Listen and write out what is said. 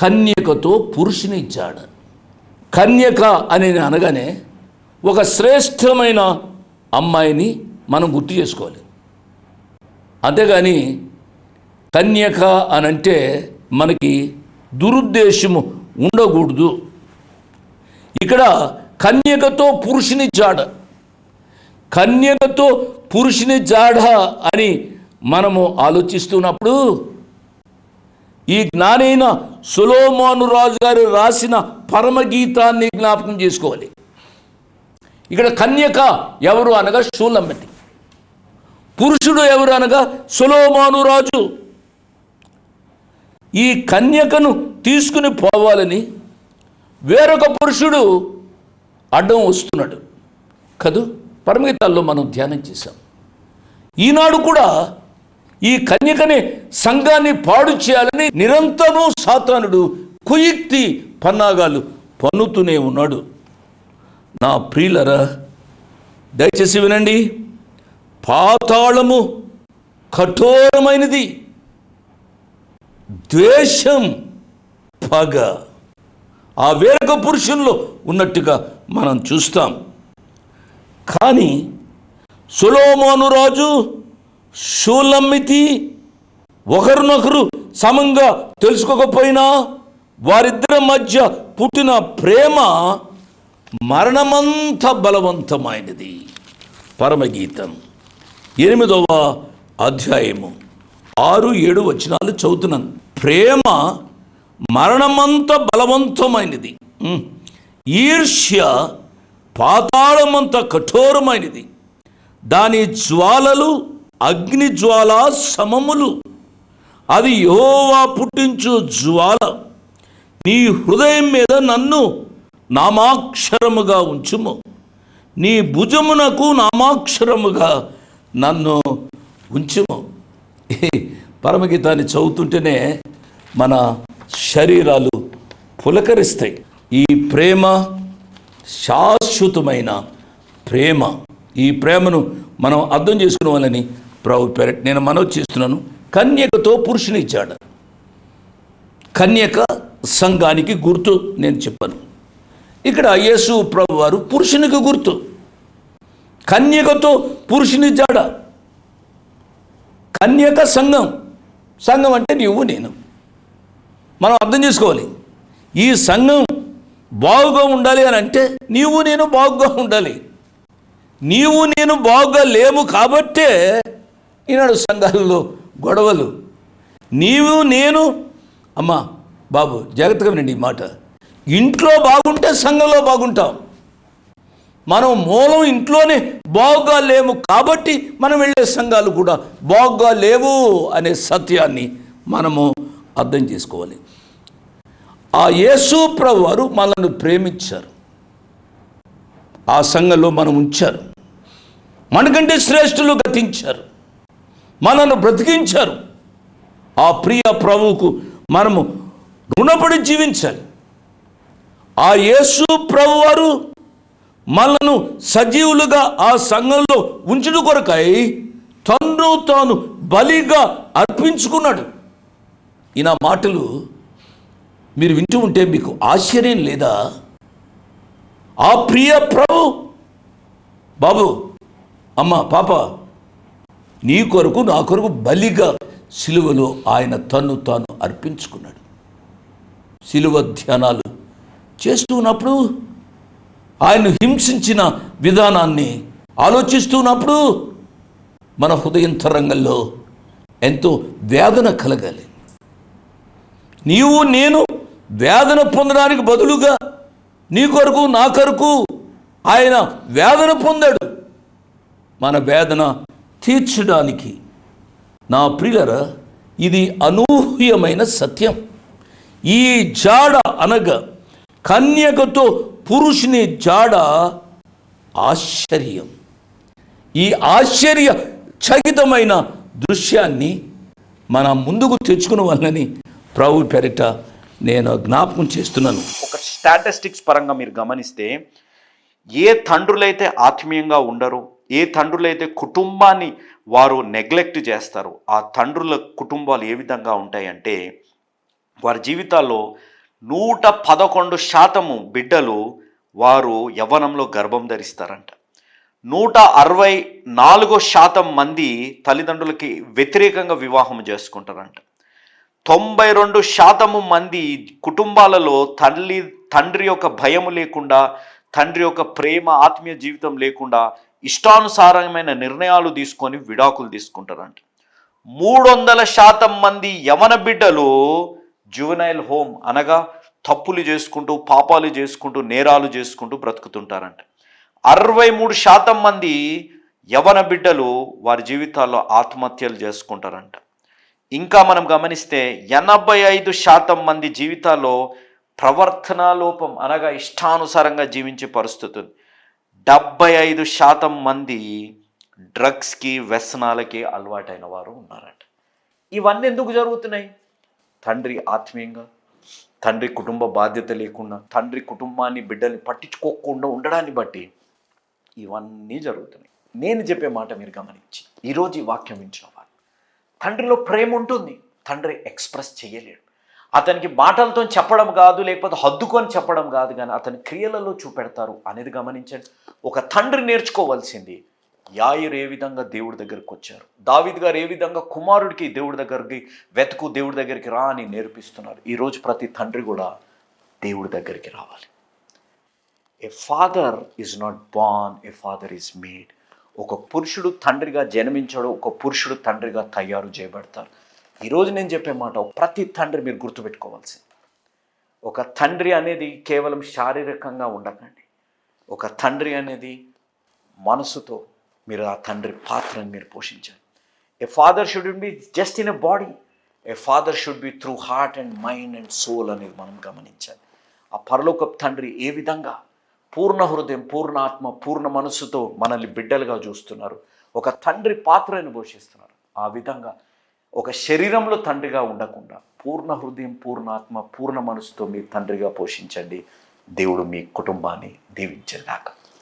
కన్యకతో పురుషుని జాడ కన్యక అని అనగానే ఒక శ్రేష్టమైన అమ్మాయిని మనం గుర్తు చేసుకోవాలి. అంతేగాని కన్యక అని అంటే మనకి దురుద్దేశము ఉండకూడదు. ఇక్కడ కన్యకతో పురుషుని జాడ. కన్యకతో పురుషుని జాడ అని మనము ఆలోచిస్తున్నప్పుడు ఈ జ్ఞానైన సులోమాను రాజు గారు రాసిన పరమగీతాన్ని జ్ఞాపకం చేసుకోవాలి. ఇక్కడ కన్యక ఎవరు అనగా షూలమ్మటి పురుషుడు ఎవరు అనగా సులోమాను రాజు. ఈ కన్యకను తీసుకుని పోవాలని వేరొక పురుషుడు అడ్డం వస్తున్నాడు. కదూ? పరమగీతాల్లో మనం ధ్యానం చేశాం. ఈనాడు కూడా ఈ కన్యకని సంఘాన్ని పాడు చేయాలని నిరంతరం సాతానుడు కుయుక్తి పన్నాగాలు పన్నుతూనే ఉన్నాడు. నా ప్రియులరా దయచేసి వినండి. పాతాళము కఠోరమైనది. ద్వేషం పగ. ఆ వేరొక పురుషుల్లో ఉన్నట్టుగా మనం చూస్తాం. కానీ సులోమోను రాజు షూలమ్మితి ఒకరినొకరు సమంగా తెలుసుకోకపోయినా వారిద్దరి మధ్య పుట్టిన ప్రేమ మరణమంత బలవంతమైనది. పరమగీతం ఎనిమిదవ అధ్యాయము. ఆరు ఏడు వచనాలు చదువుతున్నాను. ప్రేమ మరణమంత బలవంతమైనది. ఈర్ష్య పాతాళమంత కఠోరమైనది. దాని జ్వాలలు అగ్ని జ్వాల సమములు. అది యోవా పుట్టించు జ్వాల. నీ హృదయం మీద నన్ను నామాక్షరముగా ఉంచుము. నీ భుజమునకు నామాక్షరముగా నన్ను ఉంచుము. పరమగీతాన్ని చదువుతుంటేనే మన శరీరాలు పులకరిస్తాయి. ఈ ప్రేమ శాశ్వతమైన ప్రేమ. ఈ ప్రేమను మనం అర్థం చేసుకోవాలని ప్రభు పేరట్ నేను మనవి చేస్తున్నాను. కన్యకతో పురుషుని ఇచ్చాడు. కన్యక సంఘానికి గుర్తు నేను చెప్పాను. ఇక్కడ యేసు ప్రభు వారు పురుషునికి గుర్తు. కన్యకతో పురుషుని జాడ కన్యక సంఘం. సంఘం అంటే నువ్వు నేను. మనం అర్థం చేసుకోవాలి. ఈ సంఘం బాగుగా ఉండాలి అని అంటే నీవు నేను బాగుగా ఉండాలి. నీవు నేను బాగుగా లేము కాబట్టే ఈనాడు సంఘాలలో గొడవలు. నీవు నేను అమ్మా బాబు జాగ్రత్తగా వినండి ఈ మాట. ఇంట్లో బాగుంటే సంఘంలో బాగుంటాం. మనం మూలం ఇంట్లోనే బాగుగా లేము కాబట్టి మనం వెళ్ళే సంఘాలు కూడా బాగుగా లేవు అనే సత్యాన్ని మనము అర్థం చేసుకోవాలి. ఆ యేసు ప్రభు వారు మనల్ని ప్రేమించారు. ఆ సంఘంలో మనం ఉంచారు. మనకంటే శ్రేష్ఠులు గతించారు. మనల్ని బ్రతికించారు. ఆ ప్రియ ప్రభువుకు మనము రుణపడి జీవించాలి. ఆ యేసు ప్రభు వారు మనను సజీవులుగా ఆ సంఘంలో ఉంచుడు కొరకై తన్ను తాను బలిగా అర్పించుకున్నాడు. ఈ నా మాటలు మీరు వింటూ ఉంటే మీకు ఆశ్చర్యం లేదా? ఆ ప్రియ ప్రభు బాబు అమ్మ పాప నీ కొరకు నా కొరకు బలిగా సిలువలో ఆయన తన్ను తాను అర్పించుకున్నాడు. సిలువ ధ్యానాలు చేస్తున్నప్పుడు ఆయన హింసించిన విధానాన్ని ఆలోచిస్తున్నప్పుడు మన హృదయంతరంగంలో ఎంతో వేదన కలగాలి. నీవు నేను వేదన పొందడానికి బదులుగా నీ కొరకు నా కొరకు ఆయన వేదన పొందాడు. మన వేదన తీర్చడానికి. నా ప్రియులర ఇది అనూహ్యమైన సత్యం. ఈ జాడ అనగా కన్యకతో పురుషుని జాడ ఆశ్చర్యం. ఈ ఆశ్చర్య చకితమైన దృశ్యాన్ని మన ముందుకు తెచ్చుకున్న వాళ్ళని ప్రభు పెరట నేను జ్ఞాపకం చేస్తున్నాను. ఒక స్టాటిస్టిక్స్ పరంగా మీరు గమనిస్తే ఏ తండ్రులైతే ఆత్మీయంగా ఉండరు ఏ తండ్రులైతే కుటుంబాన్ని వారు నెగ్లెక్ట్ చేస్తారు ఆ తండ్రుల కుటుంబాలు ఏ విధంగా ఉంటాయంటే వారి జీవితాల్లో నూట పదకొండు శాతము బిడ్డలు వారు యవ్వనంలో గర్భం ధరిస్తారంట. నూట అరవై నాలుగో శాతం మంది తల్లిదండ్రులకి వ్యతిరేకంగా వివాహం చేసుకుంటారంట. తొంభై రెండు శాతము మంది కుటుంబాలలో తల్లి తండ్రి యొక్క భయము లేకుండా తండ్రి యొక్క ప్రేమ ఆత్మీయ జీవితం లేకుండా ఇష్టానుసారమైన నిర్ణయాలు తీసుకొని విడాకులు తీసుకుంటారంట. మూడు వందల శాతం మంది యవన బిడ్డలు జువెనైల్ హోమ్ అనగా తప్పులు చేసుకుంటూ పాపాలు చేసుకుంటూ నేరాలు చేసుకుంటూ బ్రతుకుతుంటారంట. అరవై మూడు శాతం మంది యవన బిడ్డలు వారి జీవితాల్లో ఆత్మహత్యలు చేసుకుంటారంట. ఇంకా మనం గమనిస్తే ఎనభై ఐదు శాతం మంది జీవితాల్లో ప్రవర్తన లోపం అనగా ఇష్టానుసారంగా జీవించే పరిస్థితి ఉంది. డెబ్బై ఐదు శాతం మంది డ్రగ్స్కి వ్యసనాలకి అలవాటైన వారు ఉన్నారంట. ఇవన్నీ ఎందుకు జరుగుతున్నాయి? తండ్రి ఆత్మీయంగా తండ్రి కుటుంబ బాధ్యత లేకుండా తండ్రి కుటుంబాన్ని బిడ్డల్ని పట్టించుకోకుండా ఉండడాన్ని బట్టి ఇవన్నీ జరుగుతున్నాయి. నేను చెప్పే మాట మీరు గమనించి ఈరోజు ఈ వాక్యం వించిన వారు తండ్రిలో ప్రేమ ఉంటుంది తండ్రి ఎక్స్ప్రెస్ చేయలేడు. అతనికి మాటలతో చెప్పడం కాదు లేకపోతే హద్దుకొని చెప్పడం కాదు కానీ అతని క్రియలలో చూపెడతారు అనేది గమనించండి. ఒక తండ్రి నేర్చుకోవాల్సింది యాయిరు ఏ విధంగా దేవుడి దగ్గరికి వచ్చారు? దావిద్ గారు ఏ విధంగా కుమారుడికి దేవుడి దగ్గరికి వెతుకు దేవుడి దగ్గరికి రా అని నేర్పిస్తున్నారు? ఈరోజు ప్రతి తండ్రి కూడా దేవుడి దగ్గరికి రావాలి. A father is not born a father is made ఒక పురుషుడు తండ్రిగా జన్మించాడు ఒక పురుషుడు తండ్రిగా తయారు చేయబడతారు. ఈరోజు నేను చెప్పే మాట ప్రతి తండ్రి మీరు గుర్తుపెట్టుకోవాల్సింది. ఒక తండ్రి అనేది కేవలం శారీరకంగా ఉండకండి. ఒక తండ్రి అనేది మనసుతో మీరు ఆ తండ్రి పాత్రను మీరు పోషించాలి. A father should be just in a body a father should be through heart and mind and soul అనేది మనం గమనించాలి. ఆ పరలోక తండ్రి ఏ విధంగా పూర్ణ హృదయం పూర్ణ ఆత్మ పూర్ణ మనస్సుతో మనల్ని బిడ్డలుగా చూస్తున్నారు. ఒక తండ్రి పాత్రను పోషిస్తున్నారు. ఆ విధంగా ఒక శరీరంలో తండ్రిగా ఉండకుండా పూర్ణ హృదయం పూర్ణాత్మ పూర్ణ మనసుతో మీ తండ్రిగా పోషించండి. దేవుడు మీ కుటుంబాన్ని దీవించేదాకా